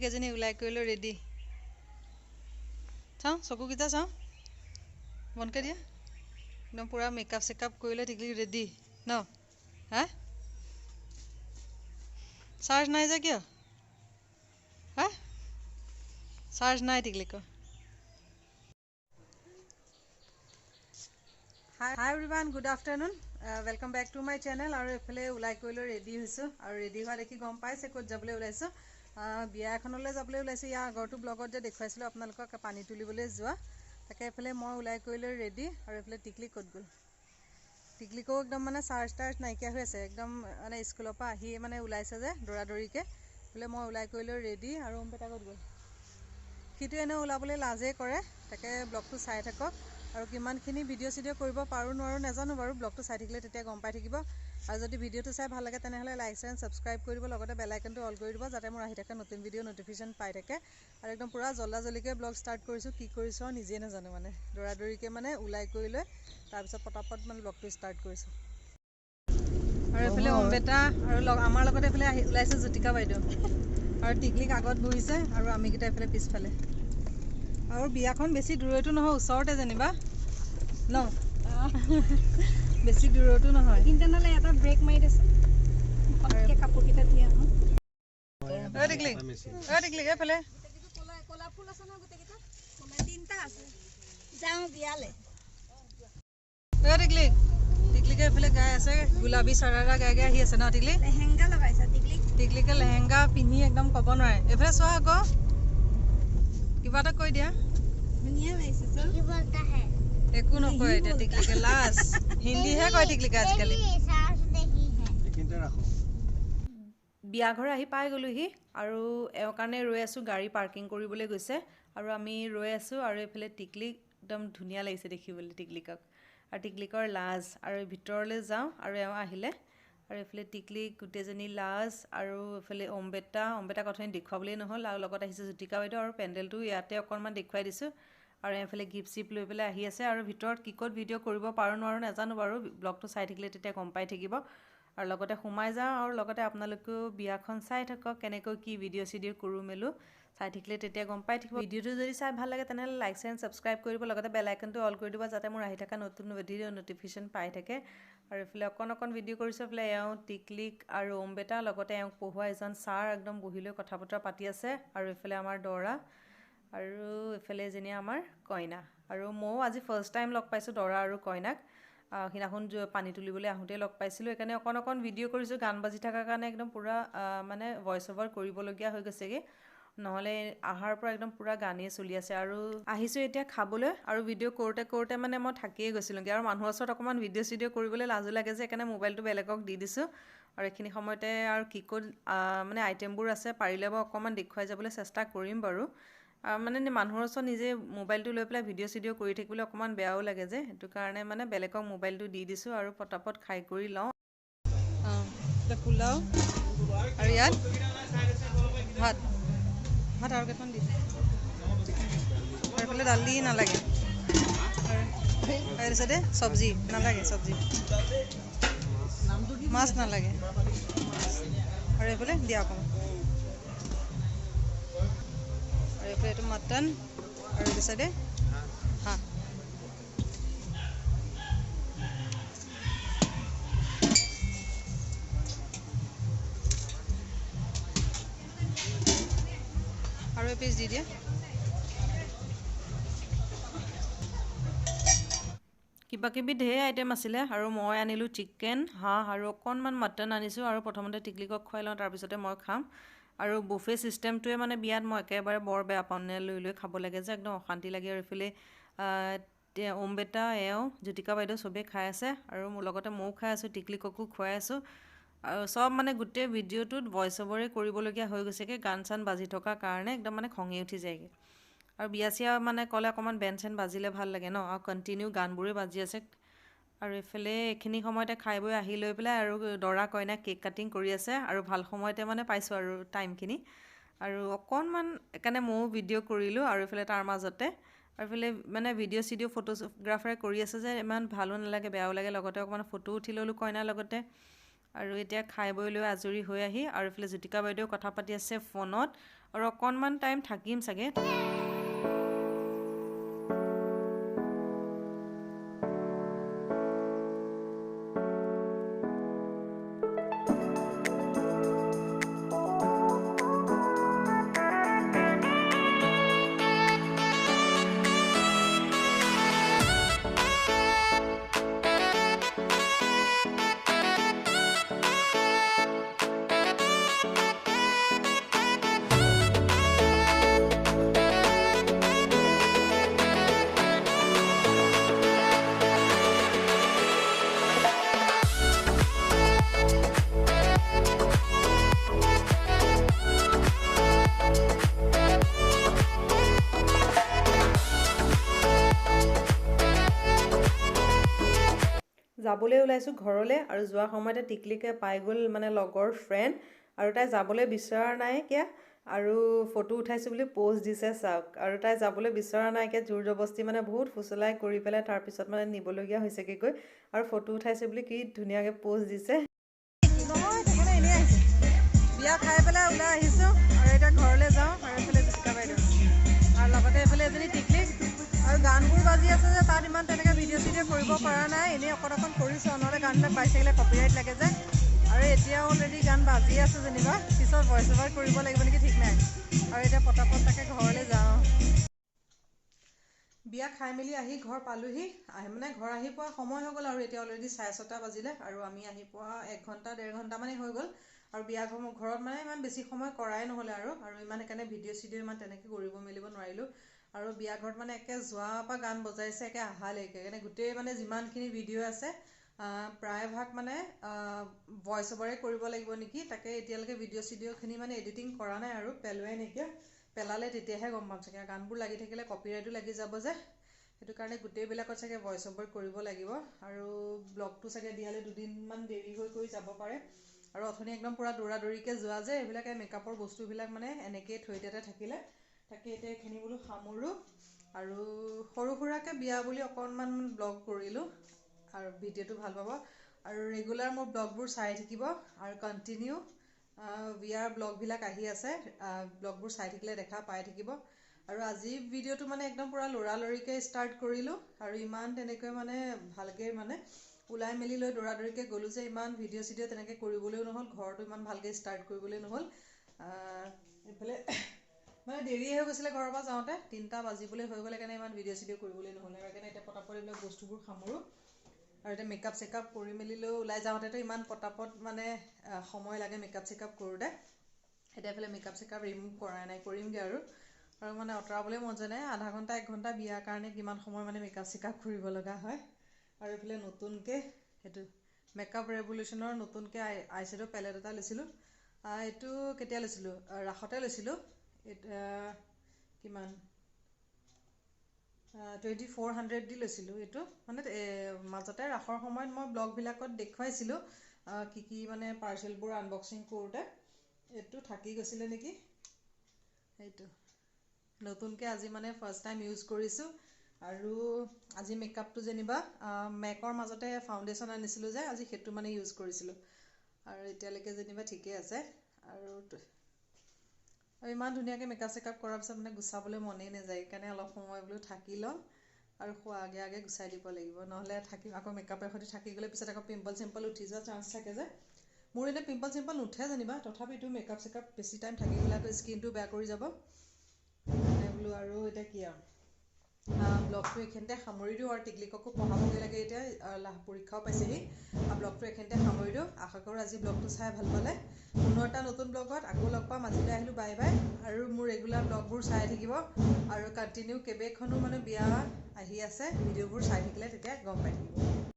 কেইজনী ওলাই কৰি লৈ ৰেডি চাওঁ চকুকেইটা চাওঁ। বন্ধকৈ দিয়া। একদম পূৰা মেকআপ চেকআপ কৰি লৈ টিকলি ৰেডি ন? হা? চাৰ্জ নাই যে কিয়? হা? চাৰ্জ নাই টিকলিকৰ hi hi everyone good afternoon welcome back to my channel আৰু এইফালে ওলাই কৰি লৈ ৰেডি হৈছোঁ। আৰু ৰেডি হোৱা দেখি গম পাইছে ক'ত যাবলৈ ওলাইছোঁ। বিয়া এখনলৈ যাবলৈ ওলাইছোঁ। ইয়াৰ আগৰটো ব্লগত যে দেখুৱাইছিলোঁ আপোনালোকক পানী তুলিবলৈ যোৱা। তাকে এইফালে মই ওলাই কৰি লৈ ৰেডি আৰু এইফালে টিকলি ক'ত গ'ল? টিকলিকো একদম মানে চাৰ্জ তাৰ্জ নাইকিয়া হৈ আছে। একদম মানে স্কুলৰ পৰা আহি মানে ওলাইছে যে দৌৰা দৌৰিকৈ বোলে মই ওলাই কৰি লৈ ৰেডি আৰু ওমপেটা ক'ত গ'ল? সিটো এনেও ওলাবলৈ লাজেই কৰে। তাকে ব্লগটো চাই থাকক। আৰু কিমানখিনি ভিডিঅ' চিডিঅ' কৰিব পাৰোঁ নোৱাৰোঁ নাজানো বাৰু। ব্লগটো চাই থাকিলে তেতিয়া গম পাই থাকিব। আৰু যদি ভিডিঅ'টো চাই ভাল লাগে তেনেহ'লে লাইক চেণ্ড ছাবস্ক্ৰাইব কৰি দিব লগতে বেল আইকনটো অল কৰি দিব যাতে মোৰ আহি থাকে নতুন ভিডিঅ' নটিফিকেশ্যন পাই থাকে। আৰু একদম পূৰা জল্দা জল্দিকৈ ব্লগ ষ্টাৰ্ট কৰিছোঁ কি কৰিছোঁ আৰু নিজেই নাজানো মানে। দৌৰা দৌৰিকৈ মানে ওলাই কৰি লৈ তাৰপিছত পটাপট মানে ব্লগটো ষ্টাৰ্ট কৰিছোঁ। আৰু এইফালে অম্বেতা আৰু আমাৰ লগতে এইফালে আহি ওলাইছে জ্যোতিকা বাইদেউ। আৰু টিকলিক আগত বহিছে আৰু আমিকেইটা এইফালে পিছফালে। আৰু বিয়াখন বেছি দূৰতো নহয় ওচৰতে যেনিবা। ন? বেছি দূৰতো নহয়। কিন্তু নহ'লে এটা ব্ৰেক মাৰি দিছে। পটককৈ কাপোৰকেইটা ধুই আহোঁ। ঐ টিকলিক ঐ টিকলিক এইফালে। ক'লা ক'লা ফুল আছে নহয় গোটেইকেইটা ক'লা তিনিটা আছে যাওঁ বিয়ালৈ ঐ টিকলিক টিকলিকে এইফালে গাই আছে। গোলাবী চাৰাৰা গাই গাই আহি আছে ন টিকলি? লেহেংগা লগাইছা টিকলিক টিকলিকে লেহেংগা পিন্ধি একদম ক'ব নোৱাৰে। এইফালে চোৱা আকৌ। কিবা এটা কৈ দিয়া। ধুনীয়া লাগিছে একো নকয় এতিয়া টিকলিকে লাজ হিন্দীহে কয় টিকলিকে আজিকালি। বিয়া ঘৰ আহি পাই গ'লোহি আৰু এওঁৰ কাৰণে ৰৈ আছোঁ গাড়ী পাৰ্কিং কৰিবলৈ গৈছে। আৰু আমি ৰৈ আছোঁ আৰু এইফালে টিকলিক একদম ধুনীয়া লাগিছে দেখিবলৈ টিকলিকক। আৰু টিকলিকৰ লাজ আৰু ভিতৰলৈ যাওঁ আৰু এওঁ আহিলে। আৰু এইফালে টিকলিক গোটেইজনী লাজ আৰু এইফালে অম্বেতা অম্বেতা কথাখিনি দেখুৱাবলৈই নহ'ল। আৰু লগত আহিছে জ্যোতিকা বাইদেউ আৰু পেণ্ডেলটো ইয়াতে অকণমান দেখুৱাই দিছোঁ। আৰু এইফালে গিফ্ট চিফ্ট লৈ পেলাই আহি আছে আৰু ভিতৰত কি ক'ত ভিডিঅ' কৰিব পাৰোঁ নোৱাৰোঁ নাজানো বাৰু ব্লগটো চাই থাকিলে তেতিয়া গম পাই থাকিব। আৰু লগতে সোমাই যাওঁ আৰু লগতে আপোনালোকেও বিয়াখন চাই থাকক কেনেকৈ কি ভিডিঅ' চিডিঅ' কৰোঁ মেলোঁ চাই থাকিলে তেতিয়া গম পাই থাকিব। ভিডিঅ'টো যদি চাই ভাল লাগে তেনেহ'লে লাইক চেণ্ড ছাবস্ক্ৰাইব কৰি দিব লগতে বেল আইকনটো অল কৰি দিব যাতে মোৰ আহি থকা নতুন ভিডিঅ' নটিফিকেশ্যন পাই থাকে। আৰু এইফালে অকণ অকণ ভিডিঅ' কৰিছোঁ এইফালে এওঁ টিকলিক আৰু অম্বেতা লগতে এওঁক পঢ়োৱা এজন ছাৰ একদম বহি লৈ কথা বতৰা পাতি আছে। আৰু এইফালে আমাৰ দৰা। আৰু এইফালে এজনী আমাৰ কইনা। আৰু ময়ো আজি ফাৰ্ষ্ট টাইম লগ পাইছোঁ দৰা আৰু কইনাক। সিদিনাখন পানী তুলিবলৈ আহোঁতে লগ পাইছিলোঁ। সেইকাৰণে অকণ অকণ ভিডিঅ' কৰিছোঁ। গান বাজি থকাৰ কাৰণে একদম পূৰা মানে ভইচ অভাৰ কৰিবলগীয়া হৈ গৈছেগৈ। নহ'লে আহাৰ পৰা একদম পূৰা গানেই চলি আছে। আৰু আহিছোঁ এতিয়া খাবলৈ আৰু ভিডিঅ' কৰোঁতে কৰোঁতে মানে মই থাকিয়ে গৈছিলোঁগৈ। আৰু মানুহৰ ওচৰত অকণমান ভিডিঅ' চিডিঅ' কৰিবলৈ লাজো লাগে যে সেইকাৰণে মোবাইলটো বেলেগক দি দিছোঁ। আৰু এইখিনি সময়তে আৰু কি ক'ত মানে আইটেমবোৰ আছে পাৰিলে বাৰু অকণমান দেখুৱাই যাবলৈ চেষ্টা কৰিম বাৰু। মানে মানুহৰ ওচৰত নিজে মোবাইলটো লৈ পেলাই ভিডিঅ' চিডিঅ' কৰি থাকিবলৈ অকণমান বেয়াও লাগে যে। সেইটো কাৰণে মানে বেলেগক মোবাইলটো দি দিছোঁ আৰু পটাপট খাই কৰি লওঁ। পোলাও আৰু ইয়াত ভাত। ভাত আৰু কেইটামান দি আৰু এইফালে দালি নালাগে। তাৰপিছতে চব্জি। নালাগে চব্জি। মাছ নালাগে। আৰু এইফালে দিয়া অকণমান। আৰু এইফালে এইটো মটন আৰু এইটো চাইডে হাঁহ আৰু এপিচ দি দিয়ে কিবা কিবি ঢেৰ আইটেম আছিলে আৰু মই আনিলোঁ চিকেন হাঁহ আৰু অকণমান মটন আনিছোঁ আৰু প্ৰথমতে টিকলিকক খুৱাই লওঁ তাৰপিছতে মই খাম। আৰু বুফে ছিষ্টেমটোৱে মানে বিয়াত মই একেবাৰে বৰ বেয়া পাওঁ। নে লৈ লৈ খাব লাগে যে একদম অশান্তি লাগে আৰু তে- অম্বেতা এওঁ জ্যোতিকা বাইদেউ চবেই খাই আছে আৰু মোৰ লগতে ময়ো খাই আছোঁ টিকলিককো খুৱাই আছোঁ। আৰু চব মানে গোটেই ভিডিঅ'টোত ভইচ অভাৰে কৰিবলগীয়া হৈ গৈছেগৈ গান চান বাজি থকাৰ কাৰণে একদম মানে খঙি উঠি যায়গৈ। আৰু বিয়া চিয়া মানে ক'লে অকণমান বেন চেন বাজিলে ভাল লাগে ন আৰু কণ্টিনিউ গানবোৰে বাজি আছে। আৰু এইফালে এইখিনি সময়তে খাই বৈ আহি লৈ পেলাই আৰু দৰা কইনা কেক কাটিং কৰি আছে আৰু ভাল সময়তে মানে পাইছোঁ আৰু টাইমখিনি। আৰু অকণমান সেইকাৰণে ময়ো ভিডিঅ' কৰিলোঁ আৰু এইফালে তাৰ মাজতে। আৰু এইফালে মানে ভিডিঅ' চিডিঅ' ফটোগ্ৰাফাৰে কৰি আছে যে ইমান ভালো নালাগে বেয়াও লাগে। লগতে অকণমান ফটো উঠি ল'লোঁ কইনাৰ লগতে। আৰু এতিয়া খাই বৈ লৈ আজৰি হৈ আহি আৰু এইফালে জ্যোতিকা বাইদেউ কথা পাতি আছে ফোনত। আৰু অকণমান টাইম থাকিম চাগে। যাবলৈ ওলাইছোঁ ঘৰলৈ আৰু যোৱা সময়তে টিকলিকে পাই গ'ল মানে লগৰ ফ্ৰেণ্ড আৰু তাই যাবলৈ বিচৰা নাইকিয়া আৰু ফটো উঠাইছোঁ বুলি প'ষ্ট দিছে চাওক। আৰু তাই যাবলৈ বিচৰা নাইকিয়া জোৰ জবস্তি মানে বহুত ফুচলাই কৰি পেলাই তাৰপিছত মানে নিবলগীয়া হৈছেগৈ আৰু ফটো উঠাইছোঁ বুলি কি ধুনীয়াকৈ প'ষ্ট দিছে। বিয়া খাই পেলাই ওলাই আহিছোঁ আৰু এতিয়া ঘৰলৈ যাওঁ আৰু এইফালে জুচিকা বাইদেউ। আৰু লগতে এইফালে এজনী টিকলিক আৰু গানবোৰ বাজি আছে যে তাত ইমান তেনেকৈ ভিডিঅ' চিডিঅ' কৰিব পৰা নাই। এনেই অকণ অকণ কৰিছোঁ নহ'লে গানবিলাক বাজি থাকিলে কপিৰাইট লাগে যে। আৰু এতিয়া অলৰেডি গান বাজি আছে যেনিবা পিছত ভইচ অভাৰ কৰিব লাগিব নেকি ঠিক নাই। আৰু এতিয়া পটাপট তাকে ঘৰলৈ যাওঁ। বিয়া খাই মেলি আহি ঘৰ পালোহি। আহি মানে ঘৰ আহি পোৱা সময় হৈ গ'ল আৰু এতিয়া অলৰেডি চাৰে ছটা বাজিলে। আৰু আমি আহি পোৱা এক ঘণ্টা ডেৰ ঘণ্টামানেই হৈ গ'ল। আৰু বিয়া ঘৰ ঘৰত মানে ইমান বেছি সময় কৰাই নহ'লে আৰু। আৰু ইমান সেইকাৰণে ভিডিঅ' চিডিঅ' ইমান তেনেকৈ কৰিব মেলিব নোৱাৰিলোঁ। আৰু বিয়া ঘৰত মানে একে যোৱাৰ পৰা গান বজাইছে একে আহালৈকে। সেইকাৰণে গোটেই মানে যিমানখিনি ভিডিঅ' আছে প্ৰায়ভাগ মানে ভইচ অভাৰে কৰিব লাগিব নেকি? তাকে এতিয়ালৈকে ভিডিঅ' চিডিঅ'খিনি মানে এডিটিং কৰা নাই আৰু পেলোৱাই নাইকিয়া। পেলালে তেতিয়াহে গম পাম চাগে। গানবোৰ লাগি থাকিলে কপিৰাইটো লাগি যাব যে। সেইটো কাৰণে গোটেইবিলাকত চাগে ভইচ অভাৰ কৰিব লাগিব। আৰু ব্লগটো চাগে দিয়ালৈ দুদিনমান দেৰি হৈ কৰি যাব পাৰে। আৰু অথনি একদম পূৰা দৌৰা দৌৰিকৈ যোৱা যে এইবিলাকে মেকআপৰ বস্তুবিলাক মানে এনেকৈয়ে থৈ দিয়াতে থাকিলে। তাকে এতিয়া এইখিনি বোলো সামৰোঁ আৰু সৰু সুৰাকৈ বিয়া বুলি অকণমান ব্লগ কৰিলোঁ আৰু ভিডিঅ'টো ভাল পাব। আৰু ৰেগুলাৰ মোৰ ব্লগবোৰ চাই থাকিব আৰু কণ্টিনিউ বিয়াৰ ব্লগবিলাক আহি আছে ব্লগবোৰ চাই থাকিলে দেখা পাই থাকিব। আৰু আজি ভিডিঅ'টো মানে একদম পূৰা লৰালৰিকৈ ষ্টাৰ্ট কৰিলোঁ আৰু ইমান তেনেকৈ মানে ভালকৈ মানে ওলাই মেলি লৈ দৌৰা দৌৰিকৈ গ'লোঁ যে ইমান ভিডিঅ' চিডিঅ' তেনেকৈ কৰিবলৈও নহ'ল ঘৰতো ইমান ভালকৈ ষ্টাৰ্ট কৰিবলৈ নহ'ল। এইফালে মানে দেৰিয়ে হৈ গৈছিলে ঘৰৰ পৰা যাওঁতে তিনিটা বাজিবলৈ হৈ গ'লে কাৰণে ইমান ভিডিঅ' চিডিঅ' কৰিবলৈ নহ'লে সেইকাৰণে এতিয়া পটাপট এইবিলাক বস্তুবোৰ সামৰোঁ। আৰু এতিয়া মেকআপ চেকআপ কৰি মেলি লৈ ওলাই যাওঁতেতো ইমান পটাপট মানে সময় লাগে মেকআপ চেকআপ কৰোঁতে। এতিয়া এইফালে মেকআপ চেকআপ ৰিমুভ কৰাই নাই কৰিমগৈ আৰু। আৰু মানে আঁতৰাবলৈ মন যোৱা নাই আধা ঘণ্টা এক ঘণ্টা বিয়াৰ কাৰণে কিমান সময় মানে মেকআপ চেকআপ কৰিব লগা হয়। আৰু এইফালে নতুনকৈ সেইটো মেকআপ ৰেভলিউশ্যনৰ নতুনকৈ আই আই শ্বেডৰ পেলেট এটা লৈছিলোঁ। এইটো কেতিয়া লৈছিলোঁ? ৰাসতে লৈছিলোঁ। কিমান? টুৱেণ্টি ফ'ৰ হাণ্ড্ৰেড দি লৈছিলোঁ এইটো। মানে মাজতে ৰাসৰ সময়ত মই ব্লগবিলাকত দেখুৱাইছিলোঁ কি কি মানে পাৰ্চেলবোৰ আনবক্সিং কৰোঁতে। এইটো থাকি গৈছিলে নেকি? সেইটো নতুনকৈ আজি মানে ফাৰ্ষ্ট টাইম ইউজ কৰিছোঁ। আৰু আজি মেকআপটো যেনিবা মেকৰ মাজতে ফাউণ্ডেশ্যন আনিছিলোঁ যে আজি সেইটো মানে ইউজ কৰিছিলোঁ। আৰু এতিয়ালৈকে যেনিবা ঠিকেই আছে। আৰু আৰু ইমান ধুনীয়াকৈ মেকআপ চেকআপ কৰাৰ পিছত মানে গুচাবলৈ মনেই নাযায় সেইকাৰণে অলপ সময় বোলো থাকি লওঁ আৰু খোৱা আগে আগে গুচাই দিব লাগিব। নহ'লে থাকি আকৌ মেকআপৰ সৈতে থাকি গ'লে পিছত আকৌ পিম্পল চিম্পল উঠি যোৱা চান্স থাকে যে। মোৰ এনেই পিম্পল চিম্পল নুঠে যেনিবা তথাপিতো মেকআপ চেকআপ বেছি টাইম থাকি গ'লে আকৌ স্কিনটো বেয়া কৰি যাব। বোলো আৰু এতিয়া কি আৰু। ব্লগটো এইখিনিতে সামৰি দিওঁ আৰু টিকলিককো পঢ়াবগৈ লাগে এতিয়া পৰীক্ষাও পাইছেহি। আৰু ব্লগটো এইখিনিতে সামৰি দিওঁ। আশা কৰোঁ আজি ব্লগটো চাই ভাল পালে। পুনৰ এটা নতুন ব্লগত আকৌ লগ পাম। আজিলৈ আহিলোঁ বাই বাই। আৰু মোৰ ৰেগুলাৰ ব্লগবোৰ চাই থাকিব। আৰু কণ্টিনিউ কেইবাখনো মানে বিয়া আহি আছে। ভিডিঅ'বোৰ চাই থাকিলে তেতিয়া গম পাই থাকিব।